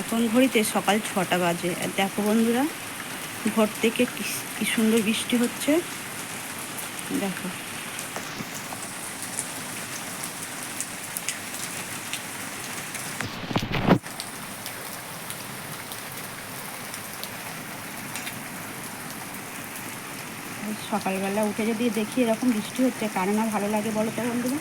এখন ঘড়িতে সকাল ছটা বাজে। আর দেখো বন্ধুরা ভোর থেকে কি সুন্দর বৃষ্টি হচ্ছে। দেখো। সকালবেলা উঠে যদি দেখি এরকম বৃষ্টি হচ্ছে, কার না ভালো লাগে বলো তো বন্ধুরা?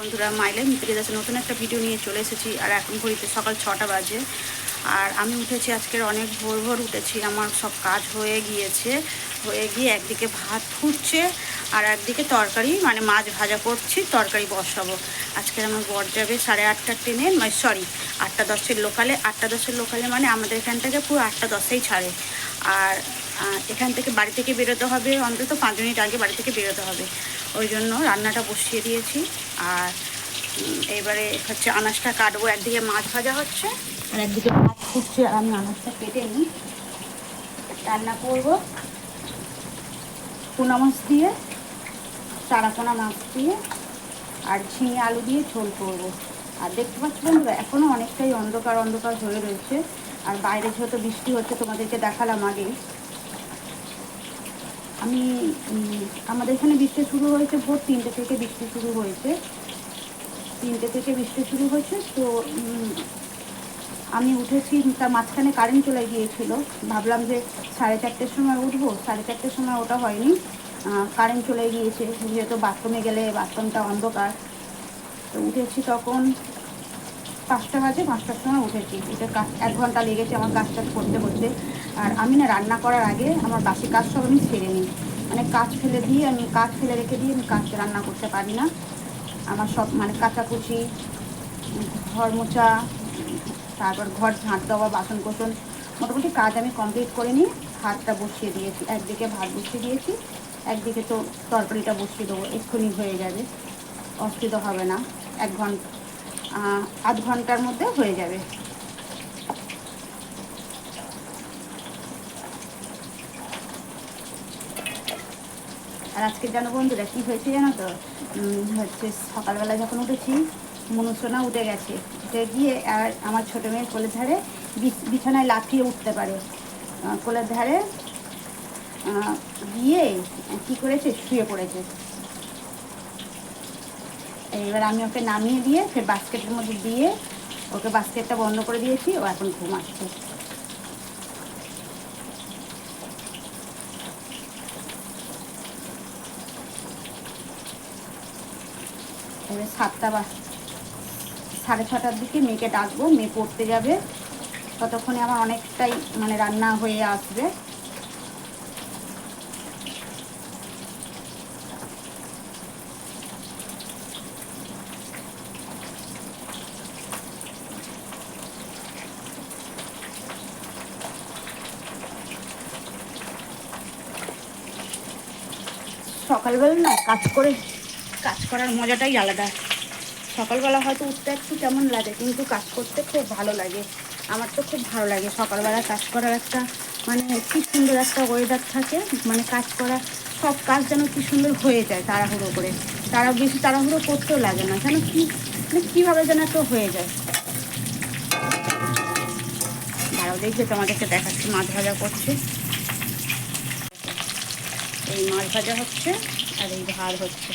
বন্ধুরা মাইলে মিত্রে দাসের নতুন একটা ভিডিও নিয়ে চলে এসেছি। আর এখন ঘড়িতে সকাল ছটা বাজে। আর আমি উঠেছি আজকের অনেক ভোর ভোর উঠেছি, আমার সব কাজ হয়ে গিয়েছে। হয়ে গিয়ে একদিকে ভাত ফুটছে, আর একদিকে তরকারি মানে মাছ ভাজা করছি, তরকারি বসাবো। আজকের আমার বর যাবে সাড়ে আটটা ট্রেনে মানে সরি আটটা দশের লোকালে, আটটা দশের লোকালে মানে আমাদের এখান থেকে পুরো আটটা দশেই ছাড়ে। আর এখান থেকে বাড়ি থেকে বেরোতে হবে, অন্তত পাঁচ মিনিট আগে বাড়ি থেকে বেরোতে হবে। ওই জন্য রান্নাটা বসিয়ে দিয়েছি। আর এবারে হচ্ছে আনাজটা কাটবো, একদিকে মাছ ভাজা হচ্ছে, আর একদিকে ভাত ফুটছে। আর আমি আনাজটা কেটে নিই। রান্না করব। পোনা মাছ দিয়ে চারাপোনা মাছ দিয়ে, আর ঝিঙে আলু দিয়ে ঝোল করব। আর দেখতে পাচ্ছ বন্ধুরা এখনও অনেকটাই অন্ধকার অন্ধকার হয়ে রয়েছে। আর বাইরে যেহেতু বৃষ্টি হচ্ছে, তোমাদেরকে দেখালাম আগেই আমি আমাদের এখানে বৃষ্টি শুরু হয়েছে ভোর তিনটে থেকে বৃষ্টি শুরু হয়েছে। তিনটে থেকে বৃষ্টি শুরু হয়েছে, তো আমি উঠেছি, তার মাঝখানে কারেন্ট চলে গিয়েছিল। ভাবলাম যে সাড়ে চারটের সময় উঠবো, সাড়ে চারটের সময় ওটা হয়নি। কারেন্ট চলে গিয়েছে, যেহেতু বাথরুমে গেলে বাথরুমটা অন্ধকার। তো উঠেছি তখন পাঁচটা বাজে, পাঁচটার সময় উঠেছি। এটা এক ঘণ্টা লেগেছে আমার কাজ টাজ করতে করতে। আর আমি না রান্না করার আগে আমার বাসি কাজ সব আমি ছেড়ে নিই। মানে কাজ ফেলে দিয়ে আমি কাজ ফেলে রেখে দিয়ে আমি কাজ রান্না করতে পারি না। আমার সব মানে কাচাকুচি ঘর মোছা তারপর ঘর ঝাঁট দেওয়া বাসন কোসন মোটামুটি কাজ আমি কমপ্লিট করে নিয়ে ভাতটা বসিয়ে দিয়েছি। একদিকে ভাত বসিয়ে দিয়েছি, একদিকে তো তরকারিটা বসিয়ে দেবো, এক্ষুনি হয়ে যাবে। অসুবিধা হবে না। এক ঘণ্টা আধ ঘণ্টার মধ্যে হয়ে যাবে। আর আজকে জানো বন্ধুরা, কী হয়েছে জানো তো? হচ্ছে সকালবেলা যখন উঠেছি মনুষ্যনা উঠে গেছে। উঠে গিয়ে আর আমার ছোটো মেয়ের কোলের ধারে বিছ- বিছানায় লাফিয়ে উঠতে পারে। কোলের ধারে গিয়ে কী করেছে? শুয়ে পড়েছে। এবার আমি ওকে নামিয়ে দিয়ে ফের বাস্কেটের মধ্যে দিয়ে, ওকে বাস্কেটটা বন্ধ করে দিয়েছি, ও এখন ঘুমাচ্ছে। এবার সাতটা বা সাড়ে ছটার দিকে মেয়েকে ডাকবো, মেয়ে পড়তে যাবে। ততক্ষণে আমার অনেকটাই মানে রান্না হয়ে আসবে। সকালবেলা না কাজ করে কাজ করার মজাটাই আলাদা। সকালবেলা হয়তো উঠতে একটু কেমন লাগে, কিন্তু কাজ করতে খুব ভালো লাগে। আমার তো খুব ভালো লাগে সকালবেলা কাজ করার একটা মানে কি সুন্দর একটা ওয়েদার থাকে মানে কাজ করা, সব কাজ যেন কি সুন্দর হয়ে যায় তাড়াহুড়ো করে। তারা বেশি তাড়াহুড়ো করতেও লাগে না যেন কি মানে কীভাবে যেন একটা হয়ে যায়। দাঁড়াও দেখবে তোমাদেরকে দেখাচ্ছি, মাছ ভাজা করছে। এই মাছ ভাজা হচ্ছে আর এই ভাত হচ্ছে।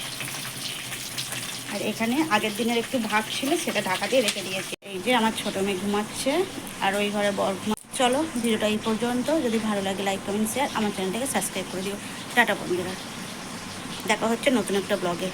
আর এখানে আগের দিনের একটু ভাগ ছিল, সেটা ঢাকা দিয়ে রেখে দিয়েছি। এই যে আমার ছোট মেয়ে ঘুমাচ্ছে আর ওই ঘরে বর ঘুমা চলো, ভিডিওটা এই পর্যন্ত। যদি ভালো লাগে লাইক কমেন্ট শেয়ার আমার চ্যানেলটাকে সাবস্ক্রাইব করে দিও। টাটা, বন্ধুরা। দেখা হচ্ছে নতুন একটা ব্লগে